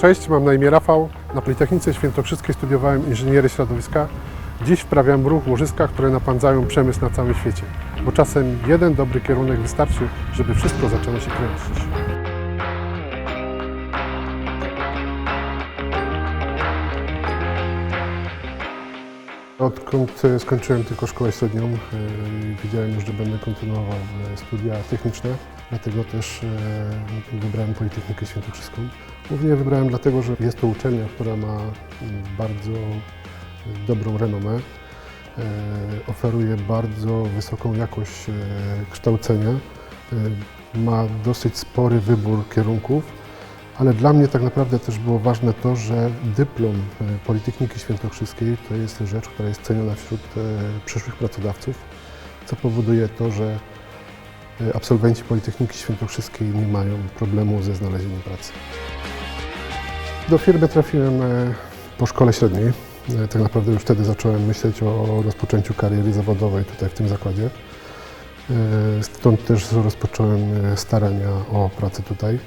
Cześć, mam na imię Rafał. Na Politechnice Świętokrzyskiej studiowałem inżynierię środowiska. Dziś wprawiam ruch łożyska, które napędzają przemysł na całym świecie. Bo czasem jeden dobry kierunek wystarczy, żeby wszystko zaczęło się kręcić. Odkąd e, skończyłem tylko szkołę średnią, e, wiedziałem już, że będę kontynuował e, studia techniczne, dlatego też e, wybrałem Politechnikę Świętokrzyską. Głównie wybrałem dlatego, że jest to uczelnia, która ma mm, bardzo dobrą renomę, e, oferuje bardzo wysoką jakość e, kształcenia, e, ma dosyć spory wybór kierunków, ale dla mnie tak naprawdę też było ważne to, że dyplom e, Politechniki Świętokrzyskiej to jest rzecz, która jest ceniona wśród e, przyszłych pracodawców, co powoduje to, że e, absolwenci Politechniki Świętokrzyskiej nie mają problemu ze znalezieniem pracy. Do firmy trafiłem e, po szkole średniej. E, Tak naprawdę już wtedy zacząłem myśleć o rozpoczęciu kariery zawodowej tutaj w tym zakładzie. E, Stąd też rozpocząłem starania o pracę tutaj.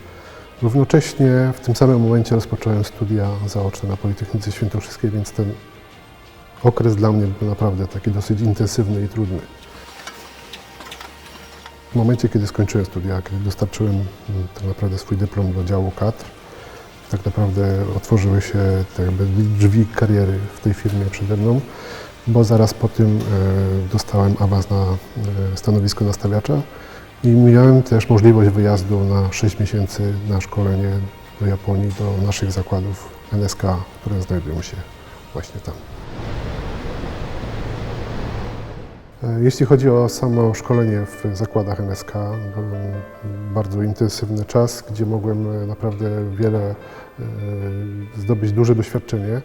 Równocześnie w tym samym momencie rozpocząłem studia zaoczne na Politechnice Świętokrzyskiej, więc ten okres dla mnie był naprawdę taki dosyć intensywny i trudny. W momencie, kiedy skończyłem studia, kiedy dostarczyłem mm, tak naprawdę swój dyplom do działu kadr, tak naprawdę otworzyły się jakby drzwi kariery w tej firmie przede mną, bo zaraz po tym e, dostałem awans na e, stanowisko nastawiacza i miałem też możliwość wyjazdu na 6 miesięcy na szkolenie do Japonii, do naszych zakładów NSK, które znajdują się właśnie tam. E, Jeśli chodzi o samo szkolenie w zakładach NSK, to był bardzo intensywny czas, gdzie mogłem e, naprawdę wiele e, zdobyć duże doświadczenie.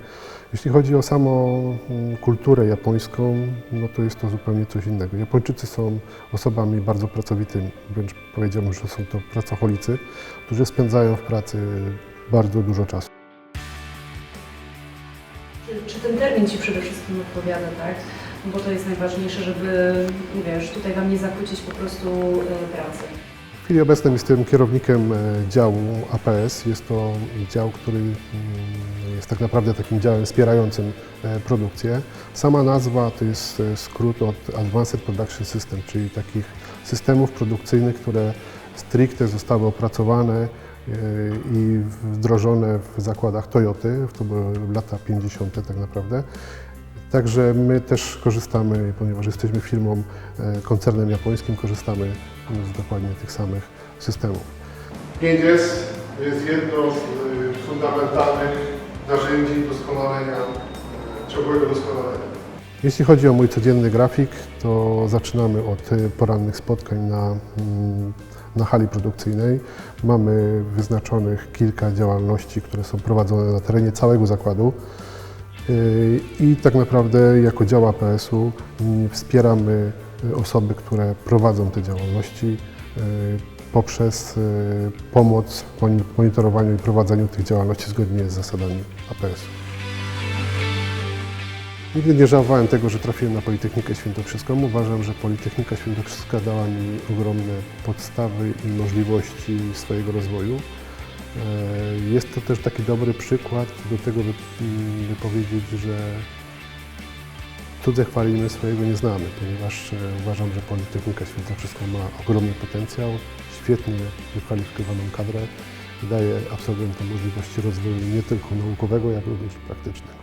Jeśli chodzi o samą mm, kulturę japońską, no to jest to zupełnie coś innego. Japończycy są osobami bardzo pracowitymi, wręcz powiedziałbym, że są to pracocholicy, którzy spędzają w pracy bardzo dużo czasu. Czy ten termin Ci przede wszystkim odpowiada, tak? No Bo to jest najważniejsze, żeby, wiesz, tutaj Wam nie zakłócić po prostu e, pracy. W chwili obecnej jestem kierownikiem e, działu APS. Jest to dział, który mm, jest tak naprawdę takim działem wspierającym e, produkcję. Sama nazwa to jest skrót od Advanced Production System, czyli takich systemów produkcyjnych, które stricte zostały opracowane i wdrożone w zakładach Toyoty. To były lata 50. tak naprawdę. Także my też korzystamy, ponieważ jesteśmy firmą, e, koncernem japońskim, korzystamy z dokładnie tych samych systemów. 5S jest jedno z y, fundamentalnych narzędzi doskonalenia, y, ciągłego doskonalenia. Jeśli chodzi o mój codzienny grafik, to zaczynamy od porannych spotkań na, mm, na hali produkcyjnej. Mamy wyznaczonych kilka działalności, które są prowadzone na terenie całego zakładu. Y, I tak naprawdę jako dział APS-u mm, wspieramy y, osoby, które prowadzą te działalności y, poprzez pomoc w moni- monitorowaniu i prowadzeniu tych działalności zgodnie z zasadami APS-u. Nigdy nie żałowałem tego, że trafiłem na Politechnikę Świętokrzyską. Uważam, że Politechnika Świętokrzyska dała mi ogromne podstawy i możliwości swojego rozwoju. Jest to też taki dobry przykład do tego, by, mm, by powiedzieć, że cudze chwalimy, swojego nie znamy, ponieważ e, uważam, że Politechnika Świętokrzyska ma ogromny potencjał, świetnie wykwalifikowaną kadrę i daje absolwentom możliwości rozwoju nie tylko naukowego, jak również praktycznego.